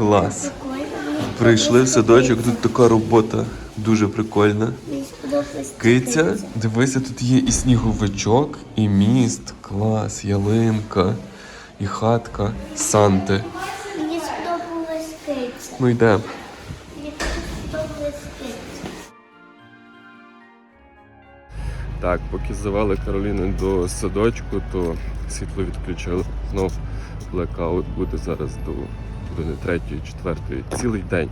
Клас. Прийшли в садочок, тут така робота дуже прикольна. Киця, дивися, тут є і сніговичок, і міст, клас, ялинка, і хатка, Санти. Мені сподобалась киця. Ну йдемо. Так, поки завели Кароліни до садочку, то світло відключили. Знов блекаут буде зараз до третьої, четвертої. Цілий день.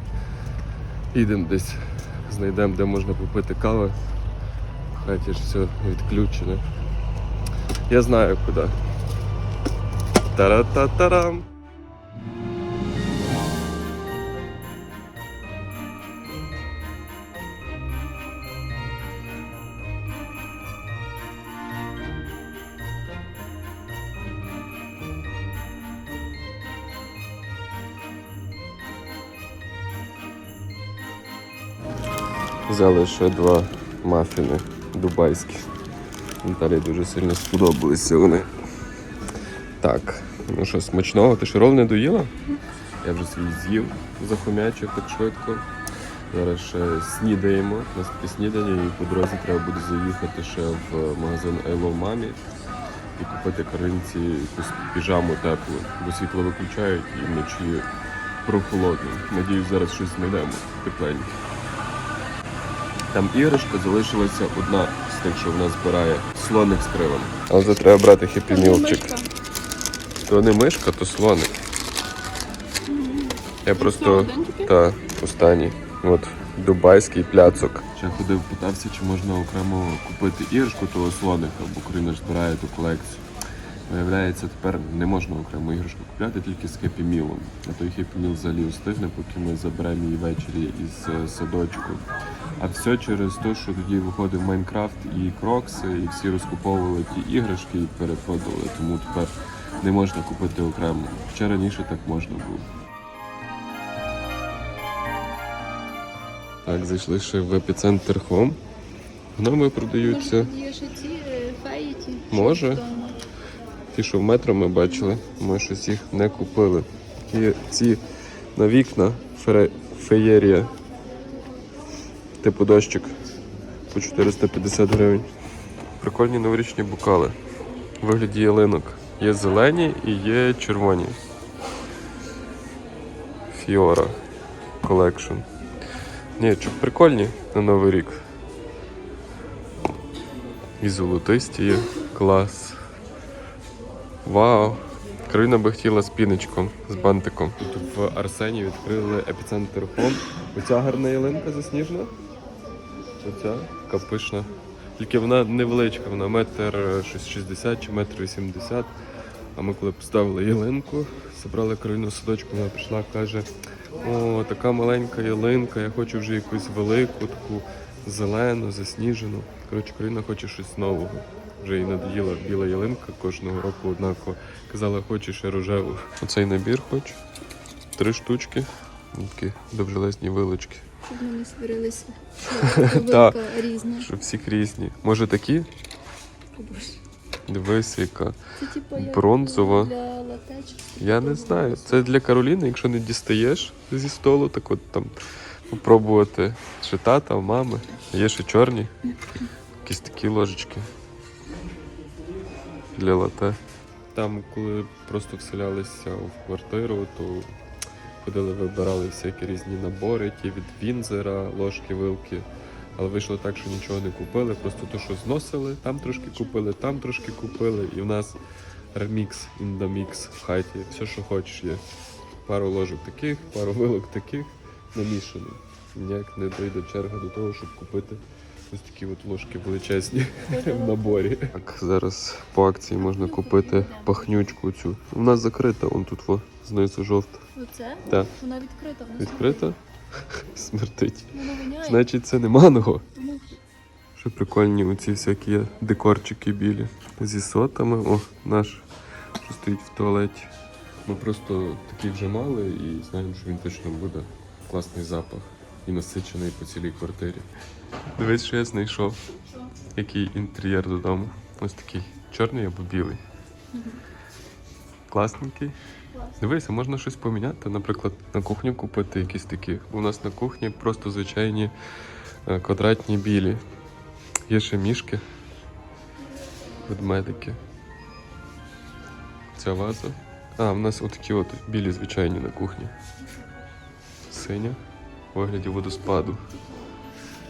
Їдемо десь, знайдемо, де можна попити кави. Хай ж все відключене. Я знаю куди. Тара-та-тарам! Взяли ще два мафіни дубайські. Наталі дуже сильно сподобалися вони. Так, ну що, смачного, ти ще рол не доїла? Я вже свій з'їв захомячив так швидко. Зараз ще снідаємо. У нас таке снідання і по дорозі треба буде заїхати ще в магазин I Love і купити Каринці якусь піжаму теплу, бо світло виключають і вночі прохолодно. Надіюсь, зараз щось знайдемо тепленьке. Там іграшка залишилася одна з тих, що в нас збирає слоник з кривом. Але це треба брати хеппі-мілчик. То не мишка, то слоник. Я просто та останній. От дубайський пляцок. Ще ходив, питався, чи можна окремо купити іграшку того слоника, бо Україна ж збирає ту колекцію. Виявляється, тепер не можна окремо іграшку купляти тільки з хеппі-мілом. А той хеппі-міл взагалі устигне, поки ми заберемо її ввечері із е, садочку. А все через те, що тоді виходив Майнкрафт і Крокси, і всі розкуповували ті іграшки і перепродали. Тому тепер не можна купити окремо. Ще раніше так можна було. Так, зайшли ще в епіцентр Хом. Гноми продаються. Є ще ці е, феї ті. Може. Ті, що в метро ми бачили, ми щось їх не купили. Такі ці на вікна феєрія. Типу дощик по 450 гривень. Прикольні новорічні бокали. У вигляді ялинок. Є зелені і є червоні. Фіора Collection. Ні, прикольні на Новий рік. І золотисті є. Клас. Вау! Кароліна би хотіла з піночком, з бантиком. Тут в Арсені відкрили епіцентр Хом. Оця гарна ялинка засніжена. Оця така пишна. Тільки вона невеличка, вона метр е, 60 чи метр 80. А ми коли поставили ялинку, забрали Кароліну в садочку, вона прийшла, каже: о, така маленька ялинка, я хочу вже якусь велику, таку зелену, засніжену. Коротше, Кароліна хоче щось нового. Вже їй надоїла біла ялинка кожного року однаково. Казала, хочу ще рожеву. Оцей набір хочу. Три штучки. Такі довжелезні вилочки. Щоб вони сварилися. Так. Різна. Щоб всі різні. Може такі? Дивись, яка. Це типу Бронзова. для лате Я не знаю. Це для Кароліни, якщо не дістаєш зі столу, так от там попробувати чи тата, мами. Є ще чорні. Якісь такі ложечки. Для лате. Там, коли просто вселялися в квартиру, то ходили, вибирали всякі різні набори, ті від Вінзера, ложки, вилки. Але вийшло так, що нічого не купили, просто то, що зносили, там трошки купили, там трошки купили, і в нас ремікс mix в хаті. Все, що хочеш є. Пару ложок таких, пару вилок таких, намішано. Ніяк не дойде черга до того, щоб купити ось такі от ложки величезні в наборі. Так, зараз по акції можна купити пахнючку цю. У нас закрита, он тут во, знизу жовта. Оце? Так. Вона відкрита. Вона Відкрита? Смертить. Вона. Значить, це не манго. Що прикольні оці всякі декорчики білі. Зі сотами. О, наш, що стоїть в туалеті. Ми просто такі вже мали і знаємо, що він точно буде. Класний запах і насичений по цілій квартирі. Дивись, що я знайшов. Який інтер'єр додому. Ось такий чорний або білий. Класненький. Дивися, можна щось поміняти, наприклад, на кухню купити якісь такі. У нас на кухні просто звичайні е, квадратні білі. Є ще мішки, ведмедики. Ця ваза. А, в нас отакі от білі звичайні на кухні. Синя у вигляді водоспаду.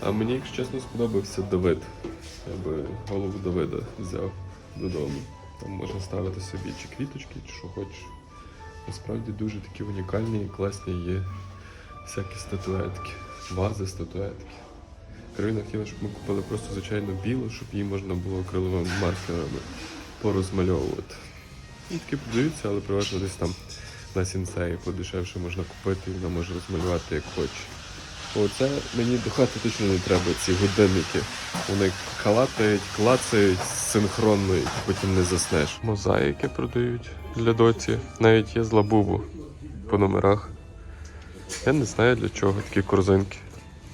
А мені, якщо чесно, сподобався Давид. Я би голову Давида взяв додому. Там можна ставити собі чи квіточки, чи що хочеш. Насправді дуже такі унікальні і класні є всякі статуетки, вази, статуетки. Кароліна хотіла, щоб ми купили просто звичайно білу, щоб її можна було акриловими маркерами порозмальовувати. Ну, такі продаються, але переважно десь там на сінсеї подешевше можна купити вона може розмалювати як хоче. Оце мені до хати точно не треба, ці годинники. Вони калатають, клацають синхронно і потім не заснеш. Мозаїки продають для доці. Навіть є з лабубу по номерах. Я не знаю для чого такі корзинки.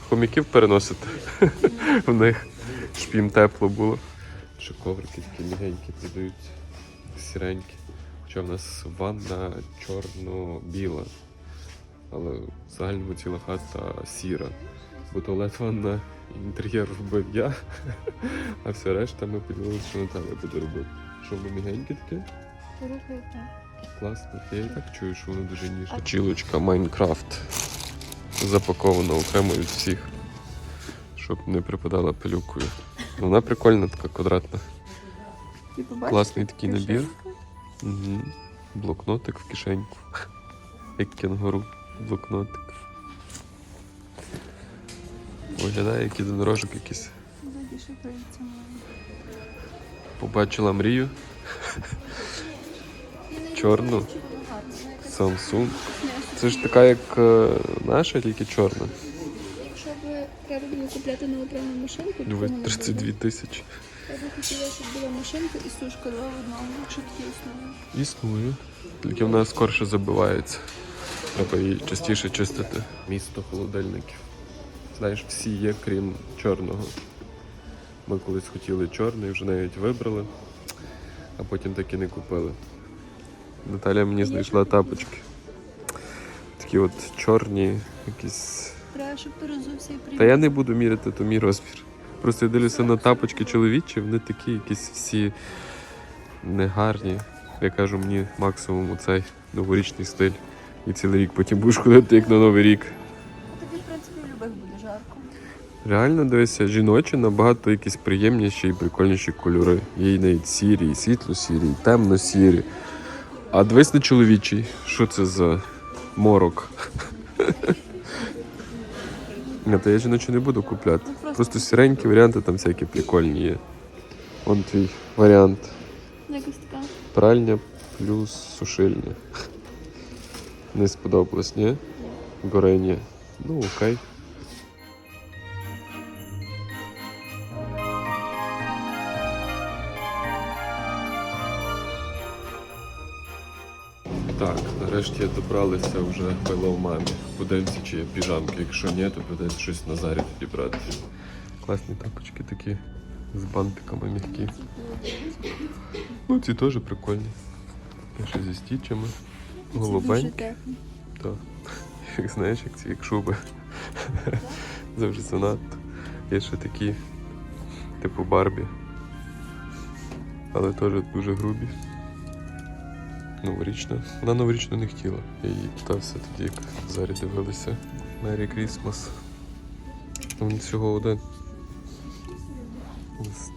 Хомяків переносити в них, щоб тепло було. Ще коврики такі мігенькі продають, сіренькі. Хоча в нас ванна чорно-біла. Але в загальному ціла хата сіра. Бо туалет ванна інтер'єр робив я, а все решта ми поділили, що Наталя буде робити. Що воно мігеньке таке? Рухайте. Класно. Я і так чую, що воно дуже ніжне. Чілочка Майнкрафт. Запакована окремо від всіх, щоб не припадала пилюкою. Вона прикольна, така квадратна. Класний такий набір. Угу. Блокнотик в кишеньку. Як кенгуру. Блокнотик. Виглядає як єдинорожок якийсь. Побачила мрію. Чорну. Samsung. Це ж така, як е, наша, тільки чорна. Якщо б треба було купляти на машинку, вона 32 тисячі. Я би хотіла, щоб була машинка і сушка два в одному, якщо такі існує. Існує. Тільки вона скорше забивається. Треба її частіше чистити. Місто холодильників. Знаєш, всі є, крім чорного. Ми колись хотіли чорний, вже навіть вибрали, а потім так і не купили. Наталя мені знайшла тапочки. Такі от чорні, якісь. Треба, щоб ти розувся і приїхав. Та я не буду міряти то мій розмір. Просто я дивлюся на тапочки чоловічі, вони такі якісь всі негарні. Я кажу, мені максимум цей новорічний стиль. І цілий рік потім будеш ходити як на новий рік. Тобі, в принципі, в любих буде жарко. Реально дивися, жіночі набагато якісь приємніші і прикольніші кольори. Є і навіть сірі, і світло-сірі, і темно-сірі. А дивись на чоловічий. Що це за морок? Ні, то я жіночі не буду купляти. Просто сіренькі варіанти там всякі прикольні є. Вон твій варіант. Якось така. Пральня плюс сушильня. Не сподобалось, ні? Горення. Ну, окей. Так, нарешті добралися вже в мамі. Подивимося, чи є піжамки. Якщо ні, то придеться щось на зарі тоді брати. Класні тапочки такі з бантиками м'які. Ну, ці теж прикольні. Ще зі стічами. Голубенькі. Так. Як знаєш, як ці як шуби. Вже занадто. Є ще такі, типу Барбі. Але теж дуже грубі. Новорічна. Вона новорічно не хотіла. Я її питався тоді, як зарі дивилися. Мері Крісмас. Він всього один. З.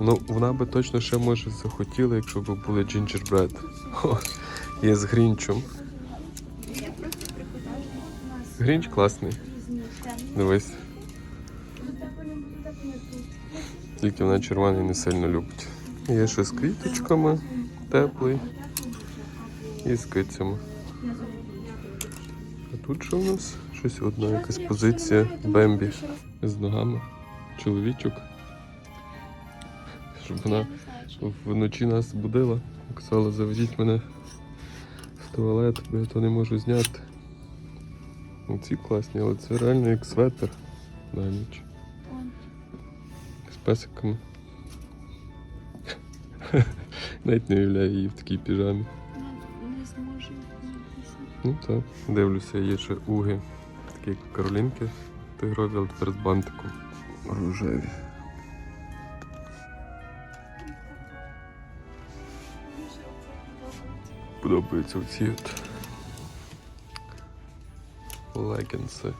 Ну, вона би точно ще може захотіла, якщо б були джинджербред. Є з Грінчем. Грінч класний. Дивись. Тільки вона червоний не сильно любить. Є ще з квіточками, теплий. І з кицями. А тут що у нас? Щось одна якась позиція Бембі з ногами. Чоловічок. Щоб вона вночі нас будила. Казала, заведіть мене в туалет, бо я то не можу зняти. Ці класні, але це реально як светр на ніч. З песиками. Навіть не уявляю її в такій піжамі. Не зможу. Ну так. Дивлюся, є ще уги. Такі як Каролінки тигрові, але тепер з бантиком. Рожеві. Подобаються оці от легінси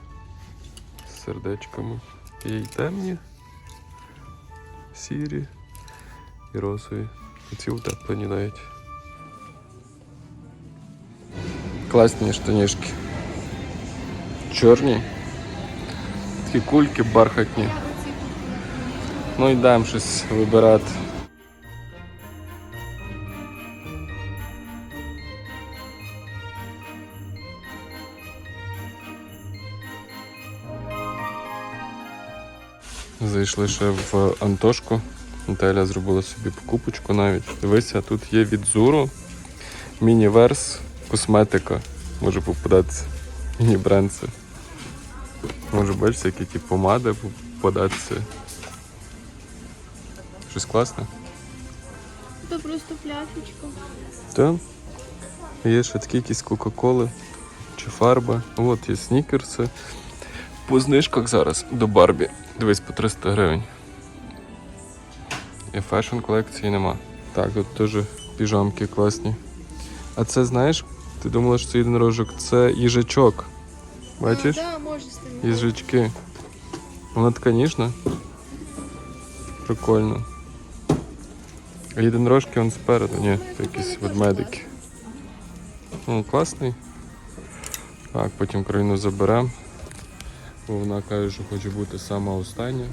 з сердечками. Є й темні, сірі і розові. Утеплені навіть. Класні штанішки. Чорні. Такі кульки бархатні. Я оці купила. Ну щось вибирати. Зайшли ще в Антошку. Наталя зробила собі покупочку навіть. Дивися, тут є від Зуру міні-верс косметика. Може попадатися. Міні-брендси. Може бачиш, які ті помади попадатися. Щось класне? Це просто пляшечка. Так. Є ще такі якісь Кока-Коли чи фарба. От є снікерси. По знижках зараз до Барбі. Дивись по 300 гривень. І фешн колекції нема. Так, тут теж піжамки класні. А це знаєш, ти думала, що це єдинорожок, це їжачок. Бачиш? Так. Їжачки. Вона така ніжна. Прикольно. А єдинорожки он спереду, ні, це якісь ведмедики. Ну, класний. Так, потім країну заберемо. Бо вона каже, що хоче бути сама остання.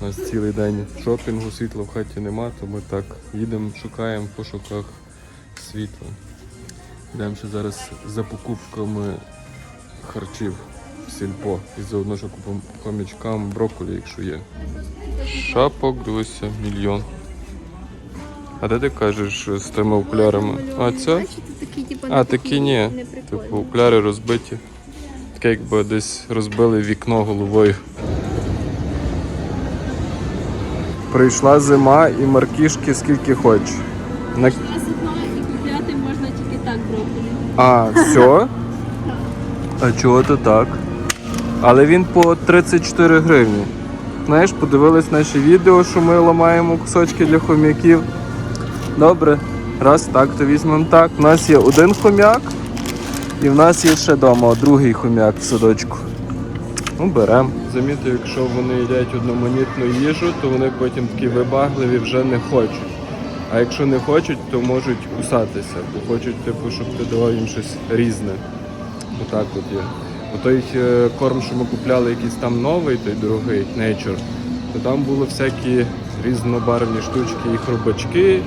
У нас цілий день шопінгу, світла в хаті нема, то ми так їдемо, шукаємо в пошуках світла. Йдемо ще зараз за покупками харчів в сільпо. І заодно ще купимо хомячкам брокколі, якщо є. Шапок, дивися, мільйон. А де ти кажеш з тими окулярами? А це? Типу, А, такі ні. Типу окуляри розбиті. Таке якби десь розбили вікно головою. Прийшла зима і маркішки скільки хочеш. На... і купляти можна тільки так брокколі. А, все? А чого то так? Але він по 34 гривні. Знаєш, подивились наші відео, що ми ламаємо кусочки для хом'яків. Добре, раз так, то візьмемо так. У нас є один хом'як, і в нас є ще вдома другий хом'як в садочку. Ну, беремо. Замітив, якщо вони їдять одноманітну їжу, то вони потім такі вибагливі вже не хочуть. А якщо не хочуть, то можуть кусатися, бо хочуть, типу, щоб ти давав їм щось різне. Отак от є. Бо той е, корм, що ми купляли, якийсь там новий, той дорогий Nature, то там були всякі різнобарвні штучки, і хробачки,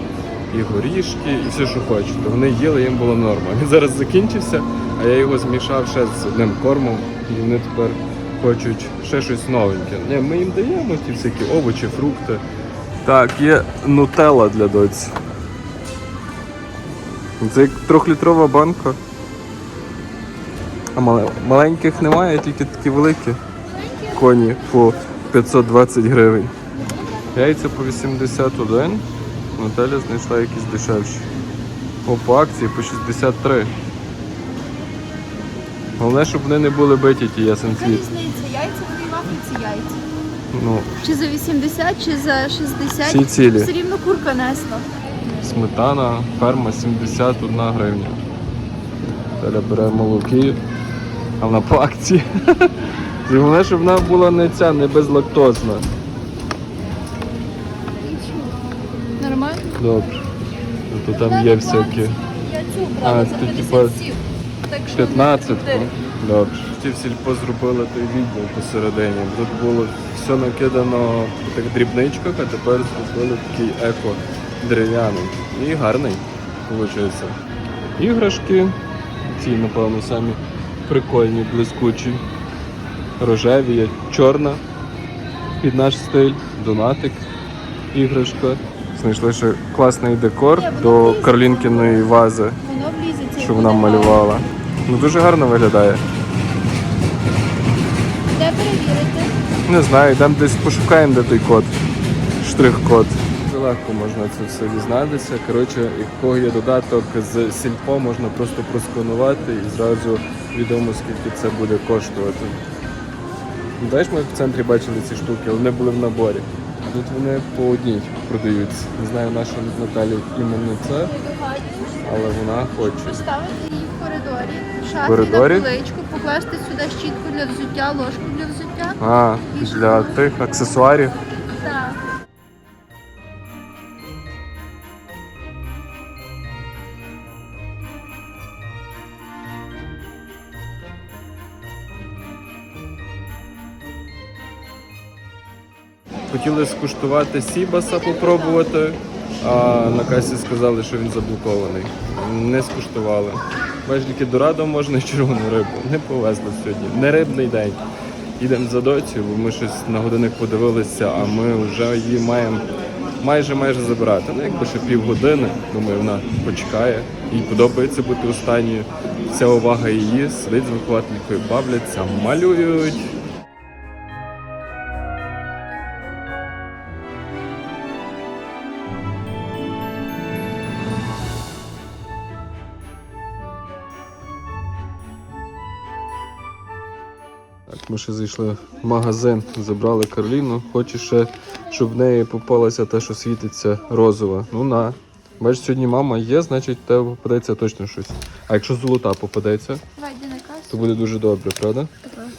і горішки, і все, що хочуть. То вони їли, їм було норма. Він зараз закінчився, а я його змішав ще з одним кормом, і вони тепер хочуть ще щось новеньке. Ні, ми їм даємо ті всякі овочі, фрукти. Так, є нутелла для доці. Це як трьохлітрова банка. А мале- маленьких немає, тільки такі великі. Коні по 520 гривень. Яйця по 81. Наталя знайшла якісь дешевші. О, по акції по 63. Головне, щоб вони не були биті ті ясен Яка різниця? Яйця вони в Африці яйця. Ну, Чи за 80, чи за 60. Всі цілі. Все рівно курка несла. Сметана, ферма 71 гривня. Теля бере молоки, а вона по акції. Головне, щоб вона була не ця, не безлактозна. Нормально? Добре. То там є всякі. Я цю А, брала за то, 57. Типа, Так що 15. Добре. Ті в сільпо зробили той відділ посередині. Тут було все накидано в тих дрібничках, а тепер зробили такий еко дерев'яний. І гарний, виходить. Іграшки. Ці, напевно, самі прикольні, блискучі. Рожеві, є чорна під наш стиль, донатик, іграшка. Знайшли ще класний декор до Карлінкіної вази що вона буде малювала. Ну дуже гарно виглядає. Де перевірити? Не знаю, йдемо десь пошукаємо, де той код. Штрих-код. легко можна це все дізнатися. Коротше, кого є додаток з сільпо, можна просто просканувати і зразу відомо, скільки це буде коштувати. Ну, Знаєш, ми в центрі бачили ці штуки, але вони були в наборі. А тут вони по одній продаються. Не знаю, наша Наталі іменно це, але вона хоче. Поставити коридорі, шафі коридорі? на поличку, покласти сюди щітку для взуття, ложку для взуття. А, для тих аксесуарів. Так. Хотіли скуштувати Сібаса попробувати, а на касі сказали, що він заблокований. Не скуштували. Бачиш, тільки дорадо можна і червону рибу. Не повезли сьогодні. Не рибний день. Їдемо за доцю, бо ми щось на годинник подивилися, а ми вже її маємо майже майже забирати. Ну, якби ще півгодини. Думаю, вона почекає. Їй подобається бути останньою. Вся увага її, сидить з вихователькою, бавляться, малюють. Ще зайшли в магазин, забрали Карліну. Хоче ще, щоб в неї попалася те, що світиться розова. Ну на. Бачиш, сьогодні мама є, значить в тебе попадеться точно щось. А якщо золота попадеться, Давай, йди на касу. то буде дуже добре, правда? Давай.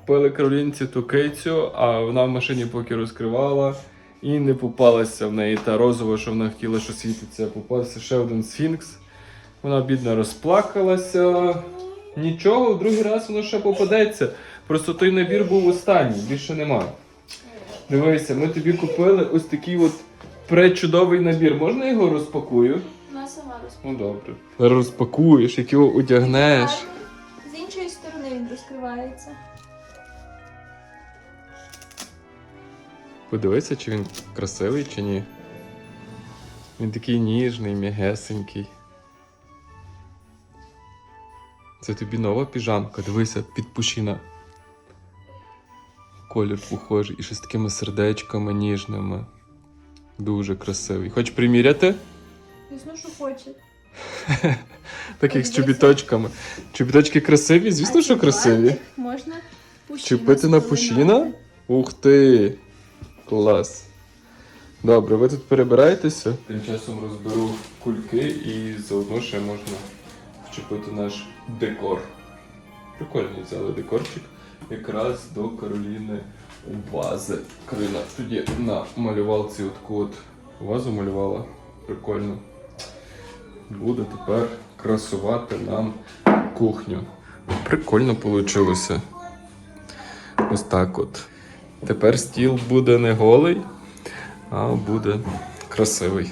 Купили Каролінці ту кицю, а вона в машині поки розкривала і не попалася в неї та розова, що вона хотіла, що світиться. Попався ще один сфінкс. Вона бідно розплакалася. Нічого, в другий раз воно ще попадеться. Просто той набір був останній, більше нема. Дивися, ми тобі купили ось такий от пречудовий набір. Можна його розпакую? Вона сама розповідає. Ну добре. Розпакуєш, як його одягнеш. З іншої сторони він розкривається. Подивися, чи він красивий, чи ні. Він такий ніжний, м'ягесенький. Це тобі нова піжамка. Дивися, підпушіна. Колір похожий і ще з такими сердечками ніжними. Дуже красивий. Хоч приміряти? Звісно, що хоче. Так як з чобіточками. Чобіточки красиві? Звісно, що красиві. Можна пущіна Чепити на пущіна? Ух ти! Клас. Добре, ви тут перебираєтеся? Тим часом розберу кульки і заодно ще можна вчепити наш декор. Прикольний взяли декорчик. Якраз до Кароліни вази. Кароліна тоді на малювалці таку от вазу малювала. Прикольно. Буде тепер красувати нам кухню. Прикольно вийшло. Ось так от. Тепер стіл буде не голий, а буде красивий.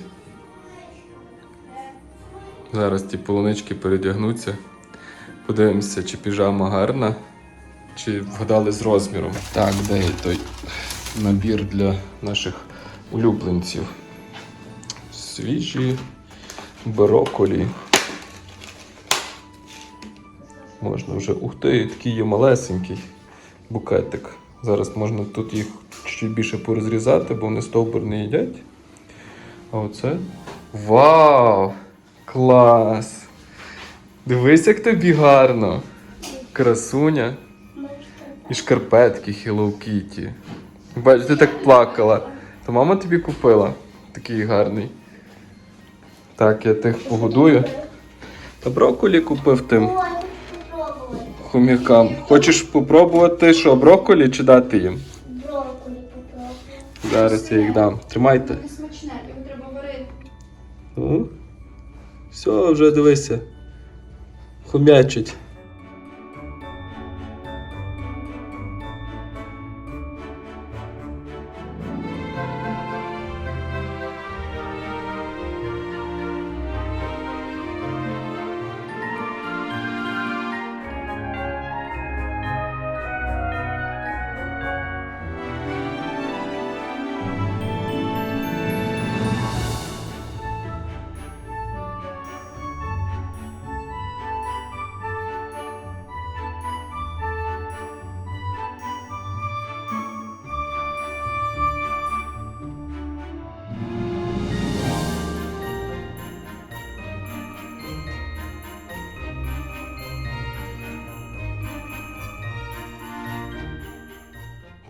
Зараз ті полунички передягнуться. Подивимося, чи піжама гарна, чи вгадали з розміром. Так, де є той набір для наших улюбленців? Свіжі брокколі. Можна вже. Ух ти, такий є малесенький букетик. Зараз можна тут їх чуть більше порозрізати, бо вони стовбур не їдять. А оце. Вау! Клас! Дивись, як тобі гарно! Красуня і шкарпетки Hello Kitty. Бачиш, ти так плакала. То мама тобі купила такий гарний. Так, я тих погодую. Та брокколі купив тим. Хомякам. Хочеш попробувати що, брокколі чи дати їм? Брокколі попробую. Зараз я їх дам. Тримайте. Не смачне, його треба варити. О, Все, вже дивися. Хомячить.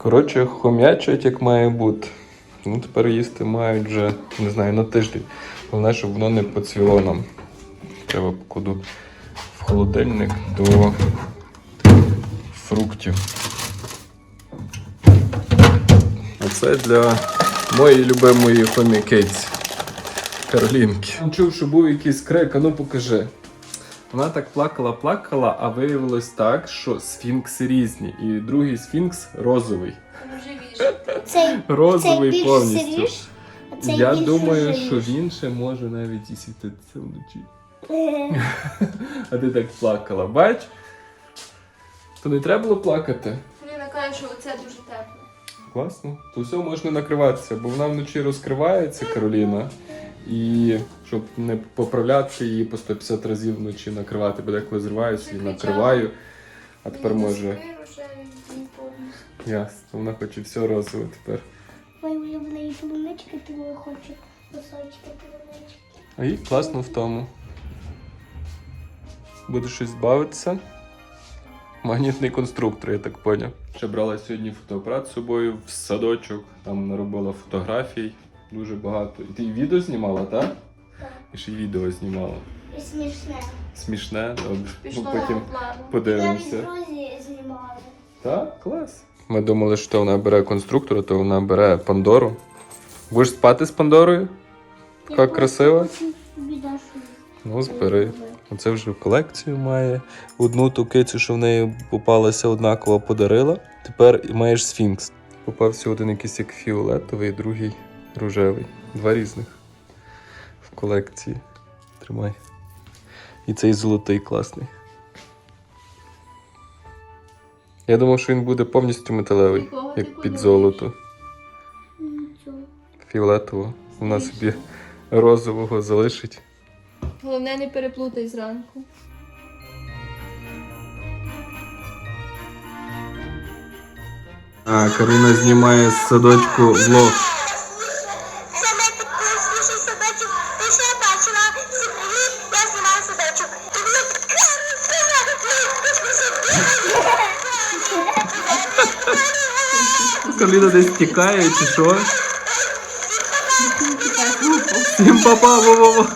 Коротше, хом'ячать як має бути. Ну, тепер їсти мають вже, не знаю, на тиждень. Головне, щоб воно не поцвіло нам. Треба покладу в холодильник до фруктів. А це для моєї любимої хомікиці. Каролінки. Чув, що був якийсь крик, а ну покажи. Вона так плакала, плакала, а виявилось так, що сфінкси різні. І другий сфінкс розовий. Цей, цей Розовий більш повністю. цей Я більш думаю, що він ще може навіть і світитися вночі. А ти так плакала. Бач? То не треба було плакати. Ліна каже, що оце дуже тепло. Класно. То все можна накриватися, бо вона вночі розкривається, Кароліна. І щоб не поправляти її по 150 разів вночі накривати, бо деколи зриваюся і накриваю. А тепер може. Ясно, вона хоче все розове тепер. Моя улюблена полуничка, тому хочу кусочки полунички. А їй класно в тому. Буде щось бавитися. Магнітний конструктор, я так поняв. Ще брала сьогодні фотоапарат з собою в садочок, там наробила фотографій дуже багато. І ти і відео знімала, так? Так. І ще й відео знімала. І смішне. Смішне, добре. Пішло Ну, потім по плану. Навіть подивимося. друзі знімали. Так, клас. Ми думали, що вона бере конструктора, то вона бере Пандору. Будеш спати з Пандорою? Така красива. Ну, збери. Оце вже колекцію має. Одну ту кицю, що в неї попалася однаково, подарила. Тепер маєш сфінкс. Попався один якийсь як фіолетовий, другий рожевий. Два різних в колекції. Тримай. І цей золотий класний. Я думав, що він буде повністю металевий, Якого ти як під кольору золото. Нічого. Фіолетового. Вона собі розового залишить. Головне, не переплутай зранку. А, Карина знімає з садочку влог. Це найпідписніший садочок. Ти ще бачила всі привіт, я знімаю садочок. Кароліна десь тікає чи що? Всім папа, во-во-во.